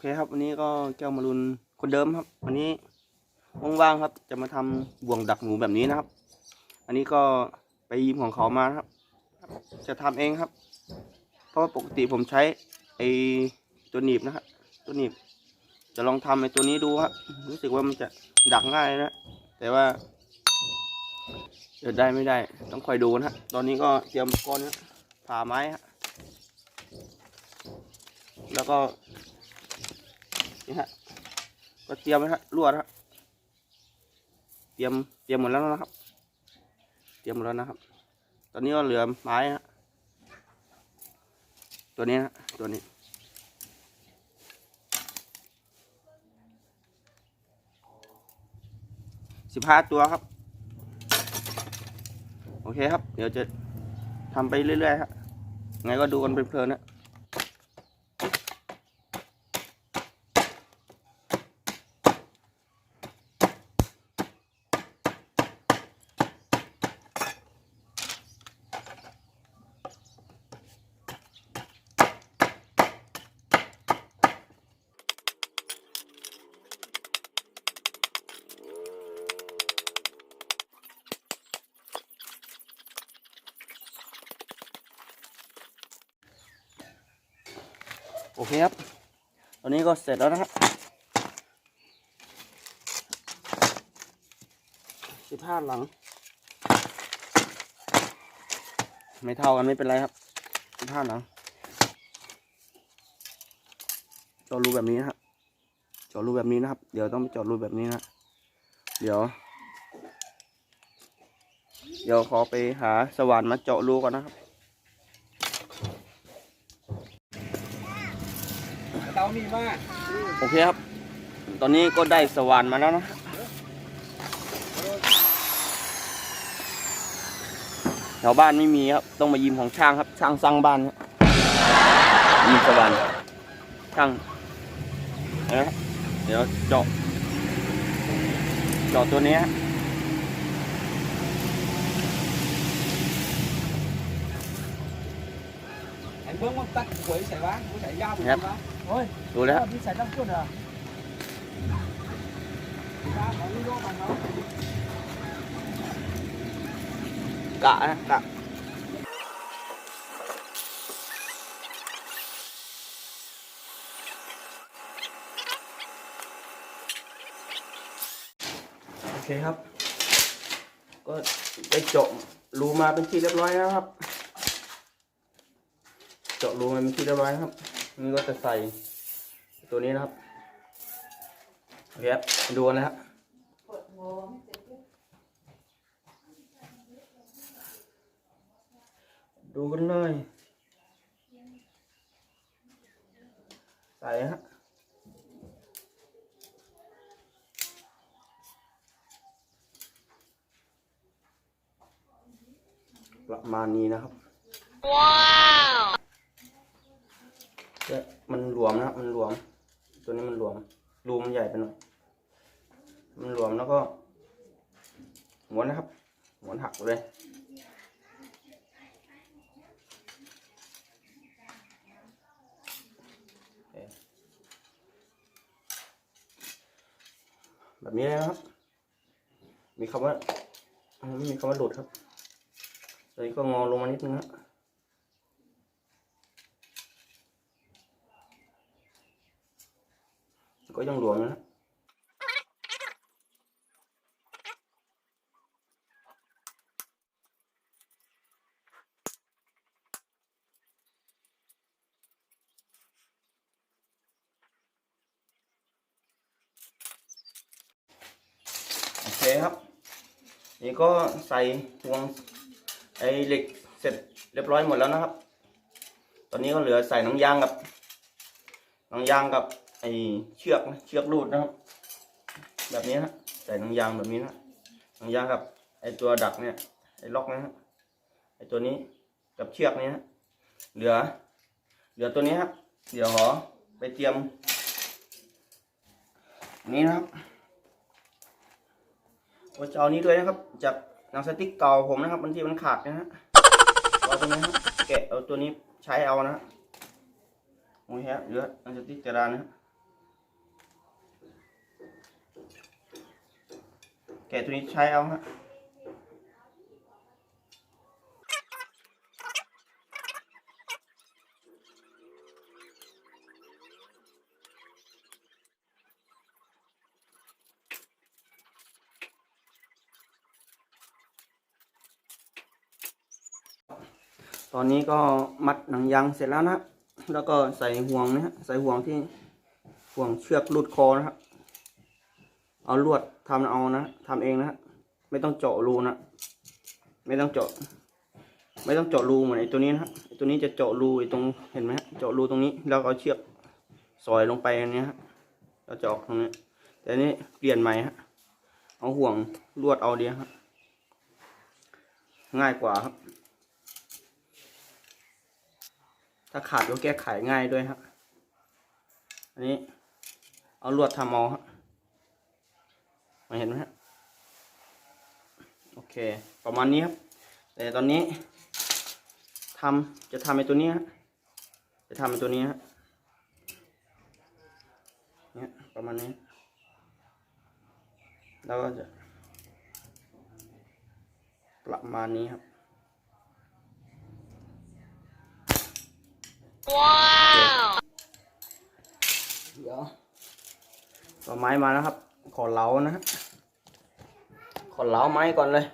เคครับ วันนี้ก้วมารุนคนเดิมครับ วันนี้ว่างๆครับ จะมาทำบ่วงดักหนูแบบนี้นะครับ อันนี้ก็ไปยืมของเขามาครับ จะทำเองครับ เพราะว่าปกติผมใช้ไอ้ตัวหนีบนะครับตัวหนีบ จะลองทำไอ้ตัวนี้ดูครับรู้สึกว่ามันจะดักง่ายนะแต่ว่าจะได้ไม่ได้ ต้องคอยดูนะฮะตอนนี้ก็เตรียมก้อนผ่าไม้ฮะแล้วก็ นี่ฮะก็เตรียมนะฮะลวดฮะเตรียมเตรียมหมดแล้วนะครับ เตรียมหมดแล้วนะครับ ตอนนี้ก็เหลือไม้ฮะตัวนี้ฮะตัวนี้สิบห้าตัวครับ โอเคครับ เดี๋ยวจะทำไปเรื่อยๆครับไงก็ดูกันเพลินๆนะ โอเคครับตอนนี้ก็เสร็จแล้วนะครับสิบห้าหลัง ไม่เท่ากันไม่เป็นไรครับสิบห้าหลังเจาะรูแบบนี้นะครับเจาะรูแบบนี้นะครับ เดี๋ยวต้องไปเจาะรูแบบนี้นะเดี๋ยว เดี๋ยวขอไปหาสว่านมาเจาะรูก่อนนะครับ ตามีมากโอเคครับ ตอนนี้ก็ได้สว่านมาแล้วนะแถวบ้านไม่มีครับ ต้องมายืมของช่างครับ ช่างสร้างบ้านครับยืมสว่านช่างเดี๋ยวเดี๋ยวเจาะเจาะตัวนี้ฮะไอ้เบิ้งมันตัดหวยใส่วะมันใส่ยาวเหมือนกันวะโอ้ย ดูแล้วพี่ใส่น้ำข้นเหรอตาของลูกโลกมันเนาะกะนะกะโอเคครับ ก็ได้เจาะรูมาเป็นที่เรียบร้อยแล้วครับ เจาะรูมาเป็นที่เรียบร้อยนะครับ นี่ก็จะใส่ตัวนี้นะครับโอเคครับดูนนะครับดูกันเลย ใส่ฮะประมาณนี้นะครับ ว้าว มันหลวมนะครับ มันหลวม ตัวนี้มันหลวม รูมันใหญ่ไปหน่อย มันหลวมแล้วก็หมุนนะครับหมุนหักเลยแบบนี้นะครับ มีคำว่าไม่มีคำว่าหลุดครับตอนนี้ก็งอลงมานิดนึงนะ ก็ยังหลวมนะโอเคครับ นี่ก็ใส่ห่วงไอเหล็กเสร็จเรียบร้อยหมดแล้วนะครับ ตอนนี้ก็เหลือใส่หนังยางกับหนังยางกับ ไอเชือกนะเชือกรูดนะครับ แบบนี้นะใส่หนังยางแบบนี้นะหนังยางกับไอตัวดักเนี่ยไอล็อกนะฮะไอตัวนี้กับเชือกนี้นะเหลือ เหลือตัวนี้ครับเดี๋ยวขอไปเตรียม นี่นะครับว่าจะเอานี้ด้วยนะครับจากหนังสติ๊กเก่าผมนะครับบางทีมันขาดนะฮะเอาตัวนี้ครับแกะเอาตัวนี้ใช้เอานะฮะโอเคครับเหลือหนังสติ๊กกระดานนะฮะ แกะตัวนี้ใช้เอาฮะตอนนี้ก็มัดหนังยางเสร็จแล้วนะ แล้วก็ใส่ห่วงนะฮะ ใส่ห่วงที่ห่วงเชือกรูดคอนะครับ เอาลวด ทำเอานะทำเองนะไม่ต้องเจาะรูนะไม่ต้องเจาะ ไม่ต้องเจาะรูเหมือนไอ้ตัวนี้นะไอ้ตัวนี้จะเจาะรูไอ้ตรงเห็นไหมฮะเจาะรูตรงนี้แล้วเอาเชือกสอยลงไปอันนี้ฮะแล้วจะออกตรงนี้ แต่อันนี้เปลี่ยนใหม่ฮะเอาห่วงลวดเอาเดียวฮะง่ายกว่าครับ ถ้าขาดก็แก้ไขง่ายด้วยฮะอันนี้เอาลวดทำเอาฮะ มาเห็นไหมฮะโอเค ประมาณนี้ครับ แต่ตอนนี้ทำจะทำไอ้ตัวนี้ฮะจะทำไอ้ตัวนี้ฮะเนี่ยประมาณนี้แล้วก็จะ ประมาณนี้ครับเดี๋ยวต่อไม้มาแล้วครับ ขอเหลานะฮะ ขอเหลาไม้ก่อนเลย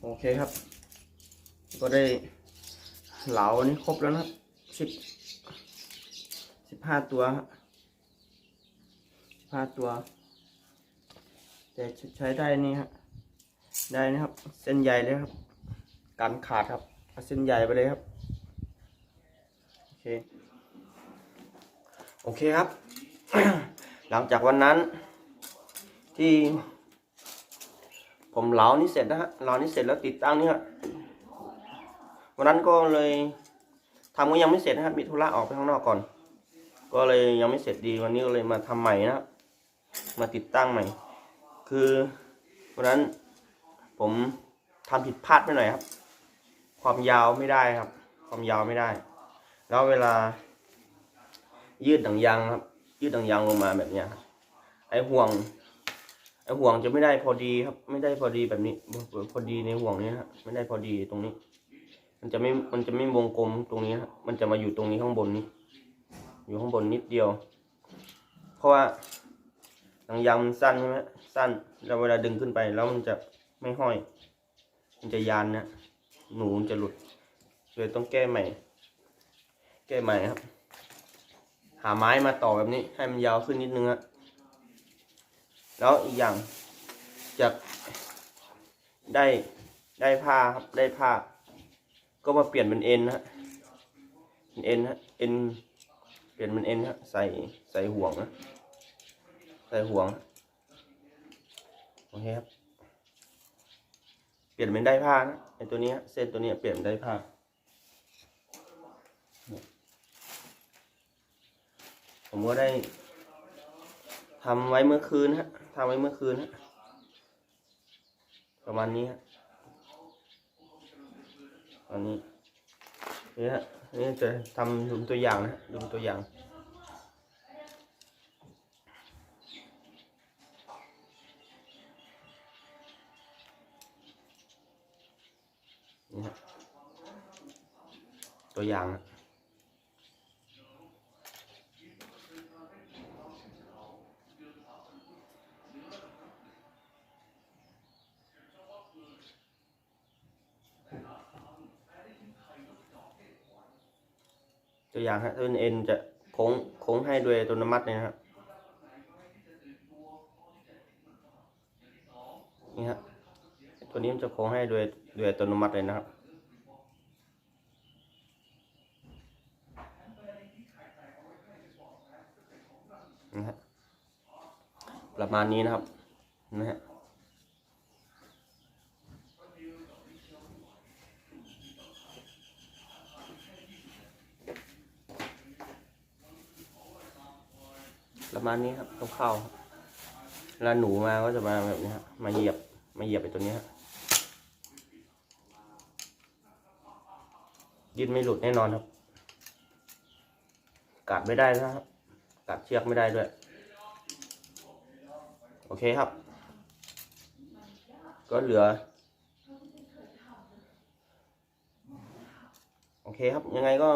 โอเคครับ ก็ได้เหลาอันนี้ครบแล้วนะครับ สิบสิบห้าตัวสิบห้าตัว แต่ใช้ได้นี่ครับได้นะครับ เส้นใหญ่เลยครับ การขาดครับเอาเส้นใหญ่ไปเลยครับโอเคโอเคครับ หลังจากวันนั้น ที่ผมเหลานี่เสร็จนะฮะเหลานี่เสร็จแล้วติดตั้งนี่ฮะวันนั้นก็เลย ทำก็ยังไม่เสร็จนะครับ มีธุระออกไปข้างนอกก่อน ก็เลยยังไม่เสร็จดีวันนี้ก็เลยมาทำใหม่นะครับ มาติดตั้งใหม่ คือวันนั้นผมทำผิดพลาดไปหน่อยครับ ความยาวไม่ได้ครับ ความยาวไม่ได้ แล้วเวลา ยืดหนังยางครับ ยืดหนังยางลงมาแบบนี้ครับไอห่วงไอห่วงจะไม่ได้พอดีครับ ไม่ได้พอดีแบบนี้พอดีในห่วงนี้นะไม่ได้พอดีตรงนี้ มันจะไม่ มันจะไม่วงกลมตรงนี้ครับมันจะมาอยู่ตรงนี้ข้างบนนี้ อยู่ข้างบนนิดเดียว เพราะว่าหนังยางมันสั้นใช่ไหมสั้น แล้วเวลาดึงขึ้นไปแล้วมันจะไม่ห้อย มันจะยานนะ หนูมันจะหลุด เลยต้องแก้ใหม่ แก้ใหม่ครับ หาไม้มาต่อแบบนี้ ให้มันยาวขึ้นนิดนึงอะแล้วอีกอย่างจะได้ได้ผ้าครับ ได้ผ้า ก็มาเปลี่ยนเป็นเอ็นนะฮะเป็นเอ็นฮะเอ็นเปลี่ยนเป็นเอ็นฮะใส่ใส่ห่วงนะใส่ห่วงโอเคครับเปลี่ยนเป็นได้ผ้านะไอตัวนี้เส้นตัวนี้เปลี่ยนเป็นได้ผ้าผมก็ได้ทำไว้เมื่อคืนฮะทำไว้เมื่อคืนฮะประมาณนี้ฮะ อันนี้นี่ฮะนี่จะทำดูตัวอย่างนะดูตัวอย่างตัวอย่างนะ อย่างฮะถ้าเป็นเอ็นจะโค้งโค้งให้ด้วยตัวน้ำมัดเนี่ยนะครับนี่ฮะตัวนี้มันจะโค้งให้ด้วยด้วยตัวน้ำมัดเลยนะครับนะฮะประมาณนี้นะครับนะฮะ ประมาณนี้ครับคร่าวๆครับเวหนูมาก็จะมาแบบนี้ฮะมาเหยียบมาเหยียบไปตัวนี้ฮะดิ้นไม่หลุดแน่นอนครับ กัดไม่ได้นะครับกัดเชือกไม่ได้ด้วย โอเคครับ ก็เหลือ โอเคครับยังไงก็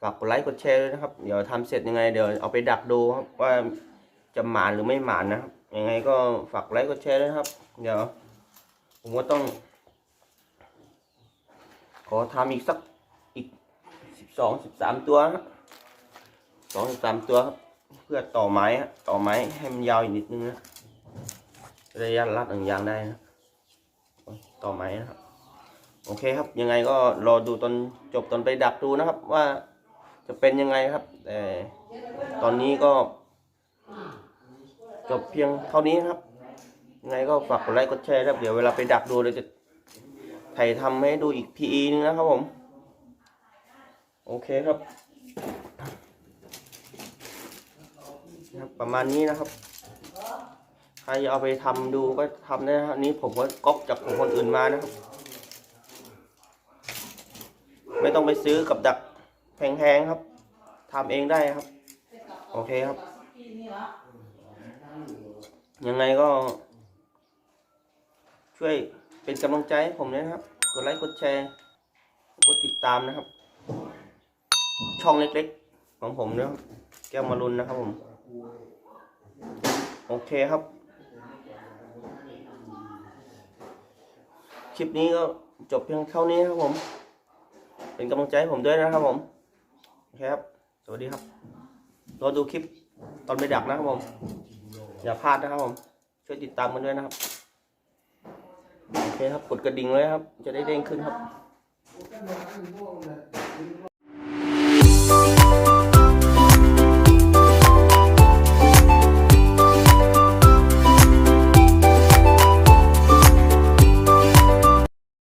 ฝากกดไลค์กดแชร์ด้วยนะครับ เดี๋ยวทำเสร็จยังไงเดี๋ยวเอาไปดักดูครับว่าจะหมานหรือไม่หมานนะครับยังไงก็ฝากไลค์กดแชร์ด้วยครับ เดี๋ยว ผมก็ต้อง ขอทำอีกสักอีกสิบสองสิบสามตัวสองสิบสามตัวครับเพื่อต่อไม้ต่อไม้ให้มันยาวอีกนิดนึงนะจะยัดรัดหนังยางได้นะต่อไม้นะครับโอเคครับยังไงก็รอดูตอนจบตอนไปดักดูนะครับว่า จะเป็นยังไงครับ แต่ตอนนี้ก็จบเพียงเท่านี้ครับ ยังไงก็ฝากกดไลค์กดแชร์ครับ เดี๋ยวเวลาไปดักดูเราจะถ่ายทำให้ดูอีก PE นึงนะครับผม โอเคครับครับ ประมาณนี้นะครับ ใครจะเอาไปทำดูก็ทำได้นะครับนี้ผมก็ก๊อปจากของคนอื่นมานะครับ ไม่ต้องไปซื้อกับดัก แพงๆครับทำเองได้ครับ โอเคครับ ยังไงก็ ช่วยเป็นกำลังใจให้ผมด้วยนะครับ กดไลค์กดแชร์ กดติดตามนะครับ ช่องเล็กๆ ของผมนะครับแก้วมารุนนะครับผม โอเคครับ คลิปนี้ก็จบเพียงเท่านี้ครับผม เป็นกำลังใจให้ผมด้วยนะครับผม ครับ สวัสดีครับรอดูคลิปตอนไปดักนะครับผม อย่าพลาดนะครับผม ช่วยติดตามกันด้วยนะครับ โอเคครับ กดกระดิ่งเลยครับ จะได้เด้งขึ้นครับ